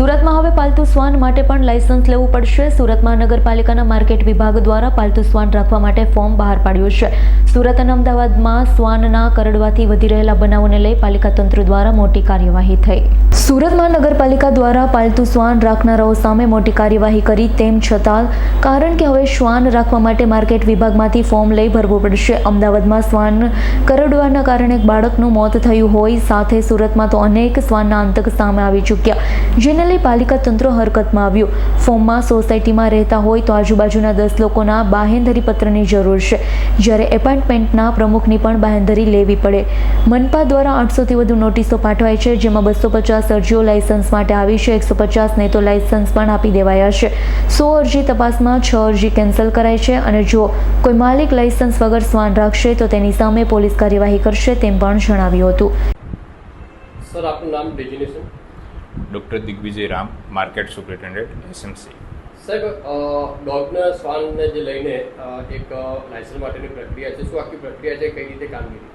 સુરતમાં હવે પાલતુ શ્વાન માટે પણ લાયસન્સ લેવું પડશે. સુરતમાં નગરપાલિકાના માર્કેટ વિભાગ દ્વારા પાલતુ શ્વાન રાખવા માટે ફોર્મ બહાર પાડ્યું છે. સુરત અને અમદાવાદમાં શ્વાનના કરડવાથી વધી રહેલા બનાવોને લઈ પાલિકા તંત્ર દ્વારા મોટી કાર્યવાહી થઈ. સુરતમાં નગરપાલિકા દ્વારા પાલતુ શ્વાન રાખનારાઓ સામે મોટી કાર્યવાહી કરી તેમ છતાં, કારણ કે હવે શ્વાન રાખવા માટે માર્કેટ વિભાગમાંથી ફોર્મ લઈ ભરવું પડશે. અમદાવાદમાં શ્વાન કરડવાના કારણે એક બાળકનું મોત થયું હોય, સાથે સુરતમાં તો અનેક શ્વાનના આતંક સામે આવી ચૂક્યા. જેને લઈ પાલિકા તંત્ર હરકતમાં આવ્યું. ફોર્મમાં સોસાયટીમાં રહેતા હોય તો આજુબાજુના દસ લોકોના બાહેંધરી પત્રની જરૂર છે. જ્યારે એપાર્ટમેન્ટના પ્રમુખની પણ બાહેંધરી લેવી પડે. મનપા દ્વારા આઠસોથી વધુ નોટિસો પાઠવાય છે, જેમાં બસો પચાસ અરજીઓ લાયસન્સ માટે આવી છે, એકસો પચાસને તો લાયસન્સ પણ આપી દેવાયા છે. સો અરજી તપાસમાં છ અરજી કેન્સલ કરાઈ છે અને જો કોઈ માલિક લાયસન્સ વગર શ્વાન રાખશે તો તેની સામે પોલીસ કાર્યવાહી કરશે તેમ પણ જણાવ્યું હતું. સર, આપનું નામ designation doctor Digvijay Ram market superintendent SMC સાહેબ ડોગના શ્વાનને જે લઈને એક લાયસન્સ માટેની પ્રક્રિયા છે શું આખી પ્રક્રિયા છે કઈ રીતે કામગીરી?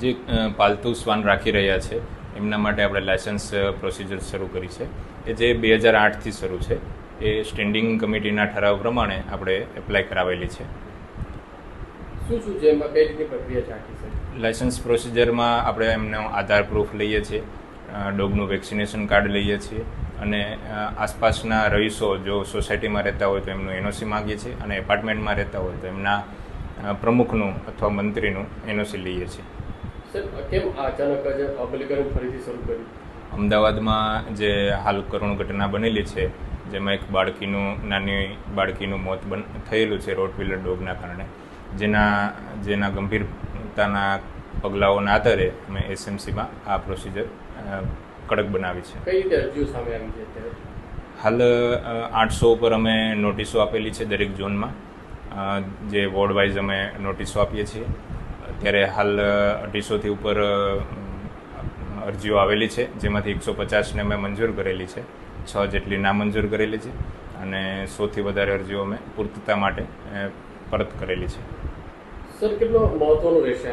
જે પાલતુ શ્વાન રાખી રહ્યા છે એમના માટે આપણે લાયસન્સ પ્રોસિજર શરૂ કરી છે. એ જે બે હજાર આઠથી શરૂ છે એ સ્ટેન્ડિંગ કમિટીના ઠરાવ પ્રમાણે આપણે એપ્લાય કરાવેલી છે. શું શું છે એમાં કઈ રીતે પ્રક્રિયા છે લાયસન્સ પ્રોસિજરમાં આપણે એમનો આધાર પ્રૂફ લઈએ છીએ. ડોગનું વેક્સિનેશન કાર્ડ લઈએ છીએ અને આસપાસના રહીશો જો સોસાયટીમાં રહેતા હોય તો એમનું એનઓસી માગીએ છીએ અને એપાર્ટમેન્ટમાં રહેતા હોય તો એમના પ્રમુખનું અથવા મંત્રીનું એનઓસી લઈએ છીએ. અમદાવાદમાં જે હાલ કરુણ ઘટના બનેલી છે જેમાં એક બાળકીનું નાની બાળકીનું મોત બન થયેલું છે રોટવીલર ડોગના કારણે જેના જેના ગંભીરતાના પગલાઓના આધારે અમે એસએમસીમાં આ પ્રોસિજર કડક બનાવી છે. કઈ રીતે અરજીઓ સામે આવી છે હાલ આઠસો ઉપર અમે નોટિસો આપેલી છે દરેક ઝોનમાં. જે વોર્ડ વાઇઝ અમે નોટિસો આપીએ છીએ. અત્યારે હાલ અઢીસોથી ઉપર અરજીઓ આવેલી છે જેમાંથી એકસો પચાસને અમે મંજૂર કરેલી છે. છ જેટલી નામંજૂર કરેલી છે અને સોથી વધારે અરજીઓ અમે પૂર્તતા માટે પરત કરેલી છે. સર કેટલો મહત્વનો રહેશે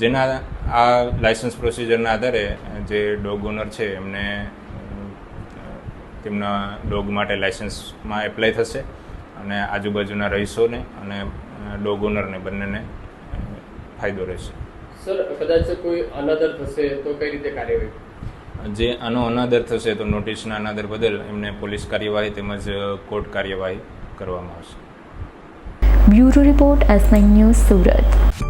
જેના આ લાયસન્સ પ્રોસિજરના આધારે જે ડોગ ઓનર છે એમને તેમના ડોગ માટે લાયસન્સમાં એપ્લાય થશે અને આજુબાજુના રહીશોને અને ડોગ ઓનરને બંનેને ફાયદો રહેશે. સર કદાચ કોઈ અનાદર થશે તો કઈ રીતે કાર્યવાહી? જે આનો અનાદર થશે તો નોટિસના અનાદર બદલ એમને પોલીસ કાર્યવાહી તેમજ કોર્ટ કાર્યવાહી કરવામાં આવશે. Bureau report S news Surat.